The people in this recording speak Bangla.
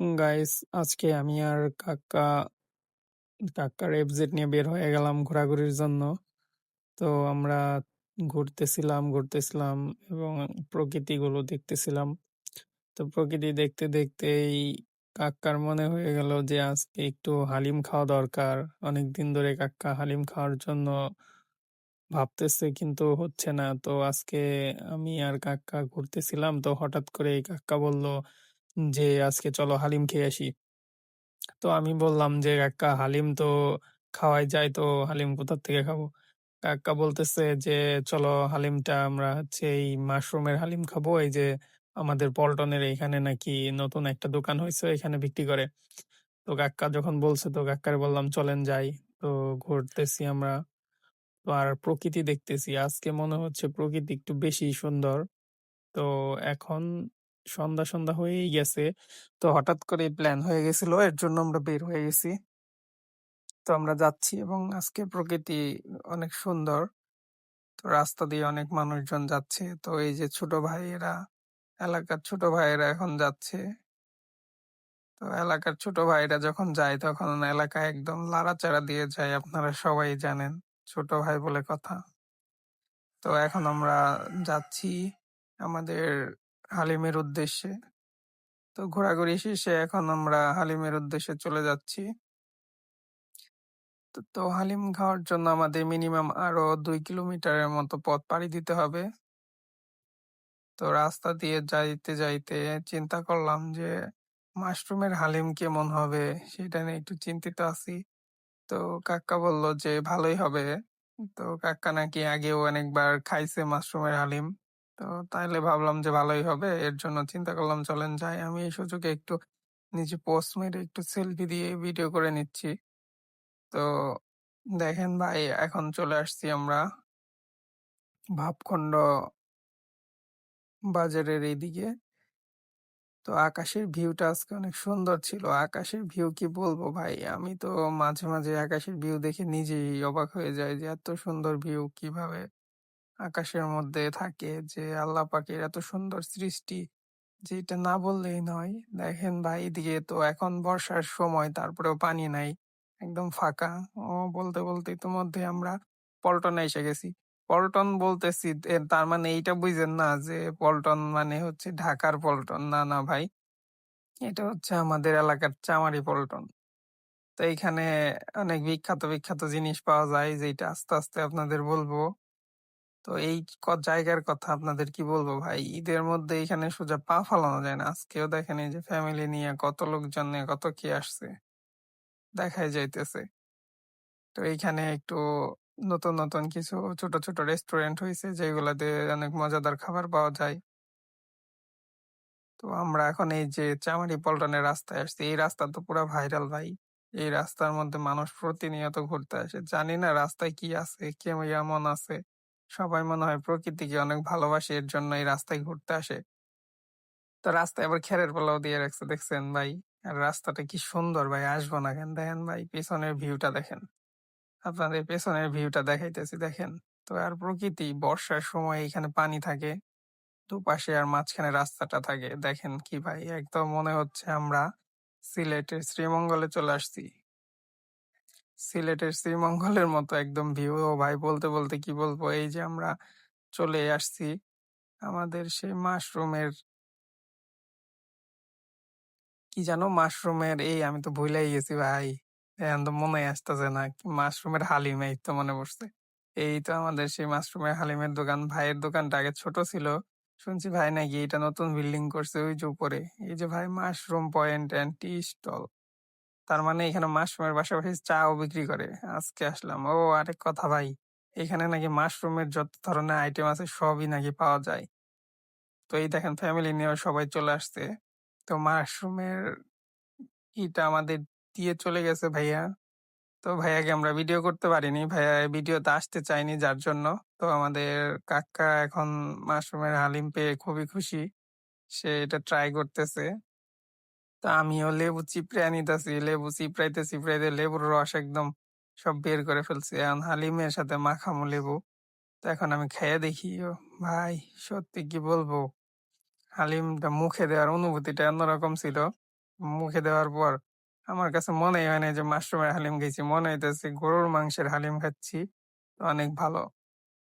গাইস আজকে আমি আর কাকা, কাকার এফজেড নিয়ে বের হয়ে গেলাম ঘোরাঘুরির জন্য। তো আমরা ঘুরতেছিলাম ঘুরতেছিলাম এবং প্রকৃতিগুলো দেখতেছিলাম। তো প্রকৃতি দেখতে দেখতেই কাকার মনে হয়ে গেল যে আজকে একটু হালিম খাওয়া দরকার। অনেক দিন ধরে কাক্কা হালিম খাওয়ার জন্য ভাবতেছে কিন্তু হচ্ছে না। তো আজকে আমি আর কাক্কা ঘুরতেছিলাম। তো হঠাৎ করে কাক্কা বলল যে, আজকে চলো হালিম খেয়ে আসি। তো আমি বললাম যে কাকা হালিম তো খাওয়াই যায় তো হালিম কোথা থেকে খাব? কাকা বলতেছে যে, চলো হালিমটা আমরা হচ্ছে এই মাশরুমের হালিম খাব, এই যে আমাদের পল্টনের এখানে নাকি নতুন একটা দোকান হয়েছে এখানে বিক্রি করে। তো কাকা যখন বলছে, তো কাকার বললাম, চলেন যাই। তো ঘুরতেছি আমরা। তো আর প্রকৃতি দেখতেছি, আজকে মনে হচ্ছে প্রকৃতি একটু বেশি সুন্দর। তো এখন সন্ধ্যা সন্ধ্যা হয়েই গেছে। তো হঠাৎ করে প্ল্যান হয়ে গেছিল, এর জন্য আমরা বের হয়ে গেছি। তো আমরা যাচ্ছি এবং আজকে প্রকৃতি অনেক সুন্দর। তো রাস্তা দিয়ে অনেক মানুষজন যাচ্ছে। তো এই যে ছোট ভাইয়েরা, এলাকার ছোট ভাইয়েরা এখন যাচ্ছে। তো এলাকার ছোট ভাইরা যখন যায়, তখন এলাকা একদম লাড়াচাড়া দিয়ে যায়, আপনারা সবাই জানেন, ছোট ভাই বলে কথা। তো এখন আমরা যাচ্ছি আমাদের হালিমের উদ্দেশ্যে। তো ঘোরাঘুরি শেষে এখন আমরা হালিমের উদ্দেশ্যে চলে যাচ্ছি। তো হালিম খাওয়ার জন্য আমাদের মিনিমাম আরও দুই কিলোমিটারের মতো পথ পাড়ি দিতে হবে। তো রাস্তা দিয়ে যাইতে যাইতে চিন্তা করলাম যে মাশরুমের হালিম কেমন হবে সেটা নিয়ে একটু চিন্তিত আছি। তো কাকা বলল যে ভালোই হবে। তো কাকা নাকি আগেও অনেকবার খাইছে মাশরুমের হালিম। তো তাইলে ভাবলাম যে ভালোই হবে। এর জন্য চিন্তা করলাম, চলেন যাই। আমি এই সুযোগে একটু নিজে পোস্ট মেরে একটু সেলফি দিয়ে ভিডিও করে নিচ্ছি। তো দেখেন ভাই, এখন চলে আসছি আমরা ভাবখণ্ড বাজারের এইদিকে। তো আকাশের ভিউটা আজকে অনেক সুন্দর ছিল। আকাশের ভিউ কি বলব ভাই? আমি তো মাঝে মাঝে আকাশের ভিউ দেখে নিজেই অবাক হয়ে যাই যে এত সুন্দর ভিউ কীভাবে আকাশের মধ্যে থাকে যে, আল্লাহ পাকের এত সুন্দর সৃষ্টি। যেটা না বললেই নয়। দেখেন ভাই, এদিকে তো এখন বর্ষার সময়, তারপরেও পানি নাই, একদম ফাঁকা। ও, বলতে বলতে ইতিমধ্যে আমরা পল্টনে এসে গেছি। পল্টন বলতেছি তার মানে এইটা বুঝেন না যে, পল্টন মানে হচ্ছে ঢাকার পল্টন। না না ভাই, এটা হচ্ছে আমাদের এলাকার চামারি পল্টন। তো এইখানে অনেক বিখ্যাত বিখ্যাত জিনিস পাওয়া যায় যেটা আস্তে আস্তে আপনাদের বলব। তো এই জায়গার কথা আপনাদের কি বলব ভাই? ঈদের মধ্যে এখানে সোজা পা ফালানো যায় না। আজকেও দেখেন এই যে ফ্যামিলি নিয়ে কত লোকজন নিয়ে কত কি আসছে, দেখাই যাইতেছে। তো এইখানে একটু নতুন নতুন কিছু ছোট ছোট রেস্টুরেন্ট হয়েছে যেগুলাতে অনেক মজাদার খাবার পাওয়া যায়। তো আমরা এখন এই যে চামারি পল্টনের রাস্তায় আসছি, এই রাস্তা তো পুরো ভাইরাল ভাই। এই রাস্তার মধ্যে মানুষ প্রতিনিয়ত ঘুরতে আসে। জানি না রাস্তায় কি আছে কেমন আছে। সবাই মনে হয় প্রকৃতিকে অনেক ভালোবাসে, এর জন্য এই রাস্তায় ঘুরতে আসে। তো রাস্তায় আবার খেরের পোলাও দিয়ে রাখছে, দেখছেন ভাই? আর রাস্তাটা কি সুন্দর ভাই, আসব না কেন? দেখেন ভাই, পেছনের ভিউটা দেখেন। আপনাদের পেছনের ভিউটা দেখাইতেছি, দেখেন। তো আর প্রকৃতি, বর্ষার সময় এখানে পানি থাকে, দুপাশে আর মাঝখানে রাস্তাটা থাকে। দেখেন কি ভাই, একদম মনে হচ্ছে আমরা সিলেটের শ্রীমঙ্গলে চলে আসছি। সিলেটের শ্রীমঙ্গলের মতো একদম ভিউ ভাই বলতে বলতে কি বলব? এই যে আমরা চলে আসছি আমাদের সেই মাশরুমের কি জানো মাশরুমের? এই আমি তো ভুলেই গেছি ভাই। এখন তো মনে আসতেছে না মাশরুমের হালিম, এই তো মনে পড়ছে। এই তো আমাদের সেই মাশরুমের হালিমের দোকান। ভাইয়ের দোকানটা আগে ছোট ছিল। শুনছি ভাই নাকি এটা নতুন বিল্ডিং করছে ওই যে উপরে। এই যে ভাই mushroom point and tea stall তার মানে এখানে মাশরুমের পাশাপাশি চাও বিক্রি করে। আজকে আসলাম। ও আরেক কথা ভাই, এখানে নাকি মাশরুমের যত ধরনের আইটেম আছে সবই নাকি পাওয়া যায়। তো এই দেখেন ফ্যামিলি নিয়ে সবাই চলে আসছে। তো মাশরুমের ইটা আমাদের দিয়ে চলে গেছে ভাইয়া। তো ভাইয়াকে আমরা ভিডিও করতে পারিনি। ভাইয়া ভিডিওতে আসতে চাইনি যার জন্য। তো আমাদের কাকা এখন মাশরুমের হালিম পেয়ে খুবই খুশি। সে এটা ট্রাই করতেছে। তো আমিও লেবু চিপড়ে নিতেছি, লেবু চিপড়াইতে চিপড়াইতে লেবুর রস একদম সব বের করে ফেলছি। এখন হালিমের সাথে মাখামো লেবু। তো এখন আমি খেয়ে দেখি, ও ভাই সত্যি কি বলব? হালিমটা মুখে দেওয়ার অনুভূতিটা অন্যরকম ছিল। মুখে দেওয়ার পর আমার কাছে মনেই হয় না যে মাশরুমের হালিম খাইছি। মনে হইতেছে গরুর মাংসের হালিম খাচ্ছি। অনেক ভালো।